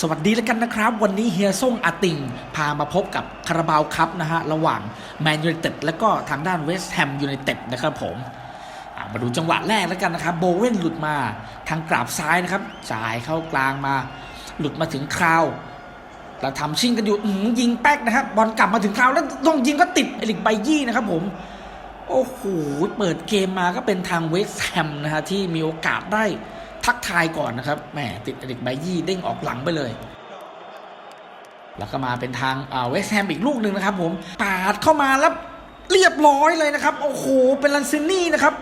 สวัสดีแล้วกันนะครับ วันนี้เฮียส่งอาติง พามาพบกับคาราบาวคัพนะฮะ ระหว่างแมนยูไนเต็ดและก็ทางด้านเวสต์แฮมยูไนเต็ดนะครับผมมาดูจังหวะแรกแล้วกันนะครับ โบเว่นหลุดมาทางกราบซ้ายนะครับจ่ายเข้ากลางมา หลุดมาถึงคราวเราทำชิงกันอยู่ยิงแป๊กนะครับ บอลกลับมาถึงคราวแล้วต้องยิงก็ติดเอลิกไบยี่นะครับผมโอ้โหเปิดเกมมาก็เป็นทางเวสต์แฮมนะฮะที่มีโอกาสได้ ทักทายก่อนนะครับแหมติดเอริกไบยี่เด้งออกหลังไปเลย แล้วก็มาเป็นทางเวสแฮมอีกลูกหนึ่งนะครับ ผมปาดเข้ามาแล้วเรียบร้อยเลยนะครับ โอ้โห เป็นลันซินี่นะครับ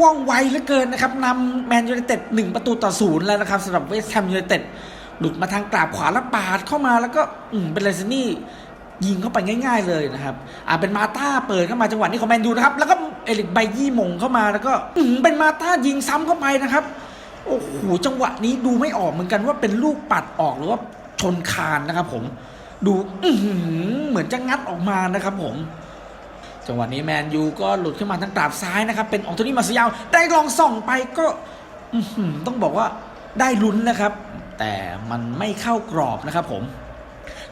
ว่องไวเหลือเกินนะครับนำแมนยูไนเต็ดหนึ่งประตูต่อศูนย์แล้วนะครับสำหรับเวสแฮมยูไนเต็ดหลุดมาทางกราบขวาแล้วปาดเข้ามาแล้วก็อเป็นลันซินี่ยิงเข้าไปง่าย ๆเลยนะครับอ่าเป็นมาต้าเปิดเข้ามาจังหวะนี้ของแมนยูนะครับ แล้วก็เอลิกไบยี่มงเข้ามาแล้วก็อเป็นมาต้ายิงซ้ำเข้าไปนะครับ โอ้โหจังหวะนี้ดูไม่ออกเหมือนกันว่าเป็นลูกปัดออกหรือว่าชนคานนะครับผม ดูอืเหมือนจะงัดออกมานะครับผม จังหวะนี้แมนยูก็หลุดขึ้นมาทางกราบซ้ายนะครับ เป็นอองโตนี่มาซิยาวได้ลองส่องไปก็อต้องบอกว่าได้ลุ้นนะครับ แต่มันไม่เข้ากรอบนะครับผม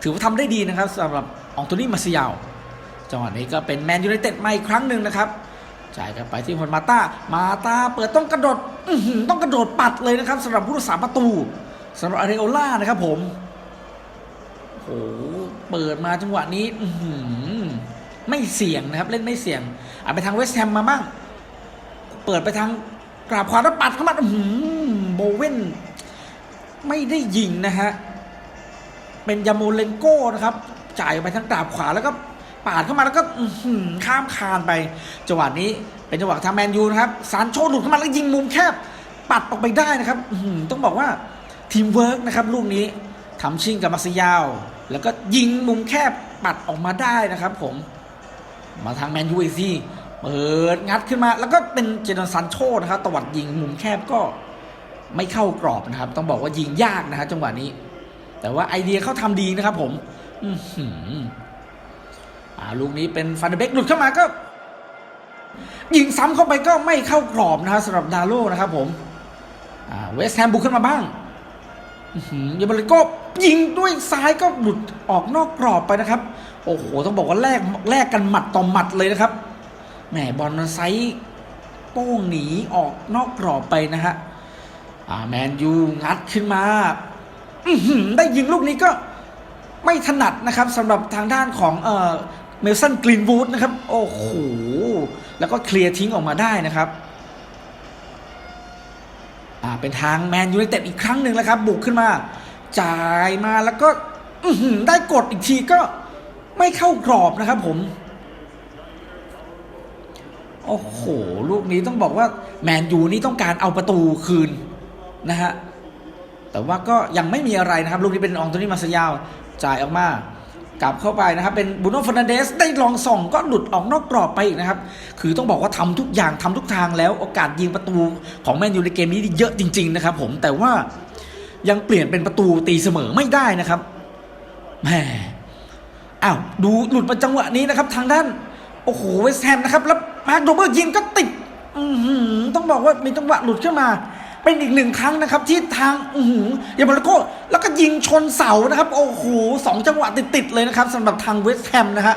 ถือว่าทำได้ดีนะครับสำหรับอองโตนี่มาซิยาวจังหวะนี้ก็เป็นแมนยูไนเต็ดมาอีกครั้งหนึ่งนะครับ จ่ายกันไปที่พลมาตามาตาเปิดต้องกระโดดต้องกระโดดปัดเลยนะครับสำหรับผู้รักษาประตูสำหรับอาร์เรโอล่านะครับผมโอ้โหเปิดมาจังหวะนี้อืไม่เสี่ยงนะครับ เล่นไม่เสี่ยงเอาไปทางเวสต์แฮมมาบ้าง เปิดไปทางกราบขวาแล้วปัดเข้ามาโบเว่นไม่ได้ยิงนะฮะเป็นยาโมเลนโก้นะครับ จ่ายไปทางกราบขวาแล้วก็ ปาดเข้ามาแล้วก็ข้ามคานไป จังหวะนี้เป็นจังหวะทางแมนยูนะครับซานโชหลุดเข้ามาแล้วยิงมุมแคบ ปัดออกไปได้นะครับต้องบอกว่าทีมเวิร์กนะครับลูกนี้ทำชิงกับมาซิยาว แล้วก็ยิงมุมแคบปัดออกมาได้นะครับผมมาทางแมนยูเอีกทีเปิดงัดขึ้นมา แล้วก็เป็นเจนซันโชนะครับตวัดยิงมุมแคบก็ไม่เข้ากรอบนะครับ ต้องบอกว่ายิงยากนะครับจังหวะนี้ แต่ว่าไอเดียเขาทำดีนะครับผม อื ลูกนี้เป็นฟันเดเบกหลุดเข้ามาก็ ยิงซ้ำเข้าไปก็ไม่เข้ากรอบนะครับสำหรับดาโลนะครับผมเวสแฮมบุกขึ้นมาบ้างอื้อหือยาบริโก็ยิงด้วยซ้ายก็หลุดออกนอกกรอบไปนะครับ โอ้โห ต้องบอกว่าแลกแลกกันหมัดต่อหมัดเลยนะครับแหมบอลมันไซส์โป้งหนีออกนอกกรอบไปนะฮะอ่าแมนยูงัดขึ้นมาได้ยิงลูกนี้ก็ไม่ถนัดนะครับสำหรับทางด้านของเอ่อ เมลสันกรีนวูดนะครับ โอ้โห แล้วก็เคลียร์ทิ้งออกมาได้นะครับอ่าเป็นทางแมนยูไนเต็ดอีกครั้งหนึ่งแล้วครับ บุกขึ้นมา จ่ายมาแล้วก็ได้กดอีกทีก็ไม่เข้ากรอบนะครับผมโอ้โห ลูกนี้ต้องบอกว่าแมนยูนี่ต้องการเอาประตูคืนนะฮะ แต่ว่าก็ยังไม่มีอะไรนะครับ ลูกนี้เป็นอองโตนี่มาซายาว จ่ายออกมา กลับเข้าไปนะครับเป็นบูโน่ฟร์นันเดสได้ลองส่องก็หลุดออกนอกกรอบไปอีกนะครับ คือต้องบอกว่าทำทุกอย่างทำทุกทางแล้วโอกาสยิงประตูของแมนยูในเกมนี้เยอะจริง ๆ นะครับ ผมแต่ว่ายังเปลี่ยนเป็นประตูตีเสมอไม่ได้นะครับแหมอ้าวดูหลุดมาจังหวะนี้นะครับ ทางด้าน โอ้โหเวสแฮมนะครับ แล้วมาร์คโดเบอร์ยิงก็ติดอืต้องบอกว่ามีจังหวะหลุดขึ้นมา เป็นอีกหนึ่งครั้งนะครับ ที่ทางอือหือยามาโลโกแล้วก็ยิงชนเสานะครับ โอ้โหสองจังหวะติดๆเลยนะครับสำหรับทางเวสต์แฮมนะฮะ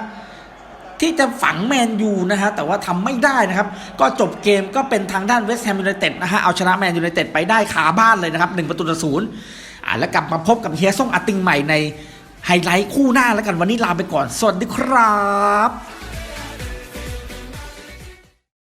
ที่จะฝังแมนยูนะฮะแต่ว่าทำไม่ได้นะครับ ก็จบเกมก็เป็นทางด้านเวสต์แฮมยูไนเต็ดนะฮะเอาชนะแมนยูไนเต็ดไปได้ขาบ้านเลยนะครับหนึ่งประตูต่อศูนย์อ่าแล้วกลับมาพบกับเฮียซ่งอาติงใหม่ในไฮไลท์คู่หน้าแล้วกันวันนี้ลาไปก่อนสวัสดีครับ